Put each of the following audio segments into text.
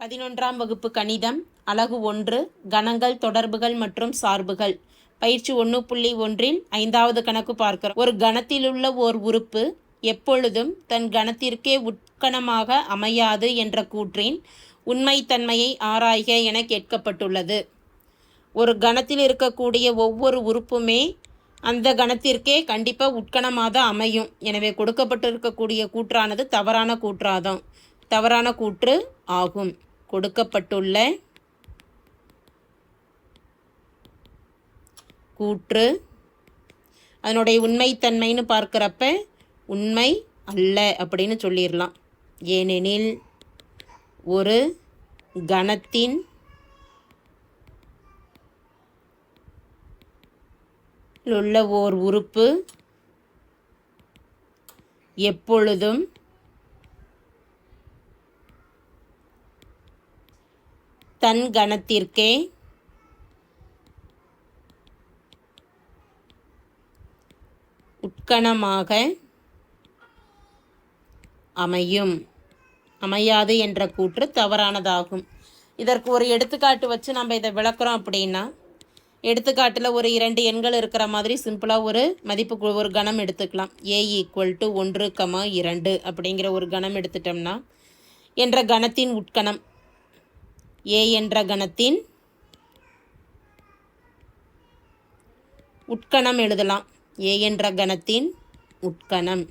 பதினொன்றாம் வகுப்பு கணிதம் அலகு ஒன்று கணங்கள் தொடர்புகள் மற்றும் சார்புகள். பயிற்சி ஒன்று புள்ளி ஒன்றில் ஐந்தாவது கணக்கு பார்க்கிறோம். ஒரு கணத்திலுள்ள ஓர் உறுப்பு எப்பொழுதும் தன் கணத்திற்கே உட்கணமாக அமையாது என்ற கூற்றின் உண்மைத்தன்மையை ஆராய்க என கேட்கப்பட்டுள்ளது. ஒரு கணத்தில் இருக்கக்கூடிய ஒவ்வொரு உறுப்புமே அந்த கணத்திற்கே கண்டிப்பாக உட்கணமாக தான் அமையும். எனவே கொடுக்கப்பட்டிருக்கக்கூடிய கூற்றானது தவறான கூற்றாதான் தவறான கூற்று ஆகும். கொடுக்கப்பட்டுள்ள கூற்று. அதனுடைய உண்மைத்தன்மைன்னு பார்க்குறப்ப உண்மை அல்ல அப்படின்னு சொல்லிடலாம். ஏனெனில் ஒரு கணத்தின் உள்ள ஓர் உறுப்பு எப்பொழுதும் தன் கணத்திற்கே. உட்கணமாக அமையும். அமையாது என்ற கூற்று தவறானதாகும். இதற்கு ஒரு எடுத்துக்காட்டு வச்சு நம்ம இதை விளக்குறோம் அப்படின்னா எடுத்துக்காட்டில் ஒரு இரண்டு எண்கள் இருக்கிற மாதிரி சிம்பிளாக ஒரு மதிப்பு ஒரு கணம் எடுத்துக்கலாம். ஏ ஈக்குவல் டு ஒன்று கமா இரண்டு அப்படிங்கிற ஒரு கணம் எடுத்துட்டோம்னா என்ற கணத்தின் உட்கணம் ஏ என்ற கணத்தின் உட்கணம் எழுதலாம். ஏ என்ற கணத்தின் உட்கணம்.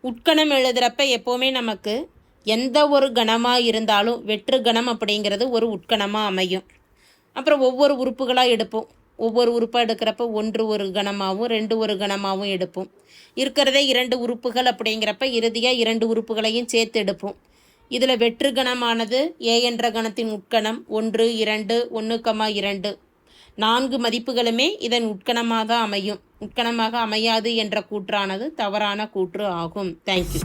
உட்கணம் எழுதுகிறப்ப எப்போவுமே நமக்கு எந்த ஒரு கணமாக இருந்தாலும் வெற்று கணம் அப்படிங்கிறது ஒரு உட்கணமாக அமையும். அப்புறம் ஒவ்வொரு உறுப்புகளாக எடுப்போம். ஒவ்வொரு உறுப்பாக எடுக்கிறப்ப ஒன்று ஒரு கணமாகவும் ரெண்டு ஒரு கணமாகவும் எடுப்போம். இருக்கிறதே இரண்டு உறுப்புகள் அப்படிங்கிறப்ப இறுதியாக இரண்டு உறுப்புகளையும் சேர்த்து எடுப்போம். இதில் வெற்று கணமானது ஏ என்ற கணத்தின் உட்கணம் ஒன்று இரண்டு ஒன்று கமா இரண்டு. நான்கு மதிப்புகளுமே இதன் உட்கணமாக அமையும். உட்கணமாக அமையாது என்ற கூற்றானது தவறான கூற்று ஆகும். தேங்க்யூ